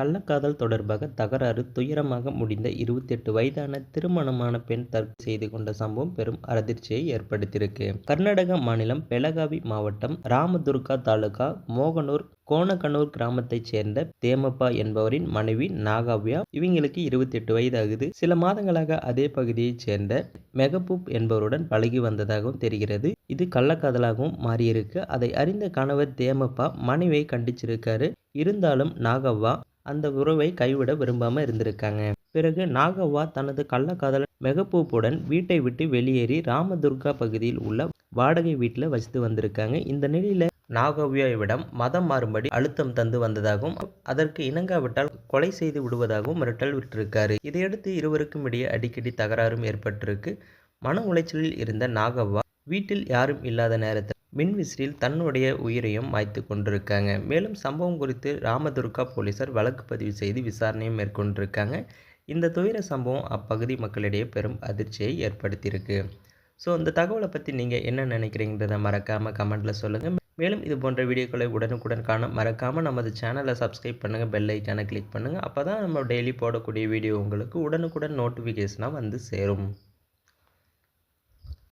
கள்ளக்காதல் தொடர்பாக தகராறு துயரமாக முடிந்த இருபத்தி எட்டு வயதான திருமணமான பெண் தற்கொலை செய்து கொண்ட சம்பவம் பெரும் அதிர்ச்சியை ஏற்படுத்தியிருக்கு. கர்நாடக மாநிலம் பெலகாவி மாவட்டம் ராமதுர்கா தாலுகா மோகனூர் கோணக்கனூர் கிராமத்தைச் சேர்ந்த தேமப்பா என்பவரின் மனைவி நாகாவ்யா இவங்களுக்கு இருபத்தி எட்டு வயது ஆகுது சில மாதங்களாக அதே பகுதியைச் சேர்ந்த மெகபூப் என்பவருடன் பழகி வந்ததாகவும் தெரிகிறது. இது கள்ளக்காதலாகவும் மாறியிருக்கு. அதை அறிந்த கணவர் தேமப்பா மனைவியை கண்டிச்சிருக்காரு. இருந்தாலும் நாகவ்வா அந்த உறவை கைவிட விரும்பாமல் இருந்திருக்காங்க. பிறகு நாகவ்வா தனது கள்ளக்காதலன் மெகப்பூப்புடன் வீட்டை விட்டு வெளியேறி ராமதுர்கா பகுதியில் உள்ள வாடகை வீட்டில் வசித்து வந்திருக்காங்க. இந்த நிலையில் நாகவ்யாவிடம் மதம் மாறும்படி அழுத்தம் தந்து வந்ததாகவும் அதற்கு இணங்காவிட்டால் கொலை செய்து விடுவதாகவும் மிரட்டல் விட்டிருக்காரு. இதையடுத்து இருவருக்கும் இடையே அடிக்கடி தகராறும் ஏற்பட்டிருக்கு. மன உளைச்சலில் இருந்த நாகவ்வா வீட்டில் யாரும் இல்லாத நேரத்தில் மின்விசிறியில் தன்னுடைய உயிரையும் மாய்த்து கொண்டிருக்காங்க. மேலும் சம்பவம் குறித்து ராமதுர்கா போலீசார் வழக்கு பதிவு செய்து விசாரணையும் மேற்கொண்டிருக்காங்க. இந்த துயர சம்பவம் அப்பகுதி மக்களிடையே பெரும் அதிர்ச்சியை ஏற்படுத்தியிருக்கு. ஸோ இந்த தகவலை பற்றி நீங்கள் என்ன நினைக்கிறீங்கிறத மறக்காமல் கமெண்ட்டில் சொல்லுங்கள் மேலும் இது போன்ற வீடியோக்களை உடனுக்குடன் காண மறக்காமல் நமது சேனலை சப்ஸ்கிரைப் பண்ணுங்கள் பெல் ஐக்கானை கிளிக் பண்ணுங்கள் அப்போ தான் நம்ம டெய்லி போடக்கூடிய வீடியோ உங்களுக்கு உடனுக்குடன் நோட்டிஃபிகேஷனாக வந்து சேரும்.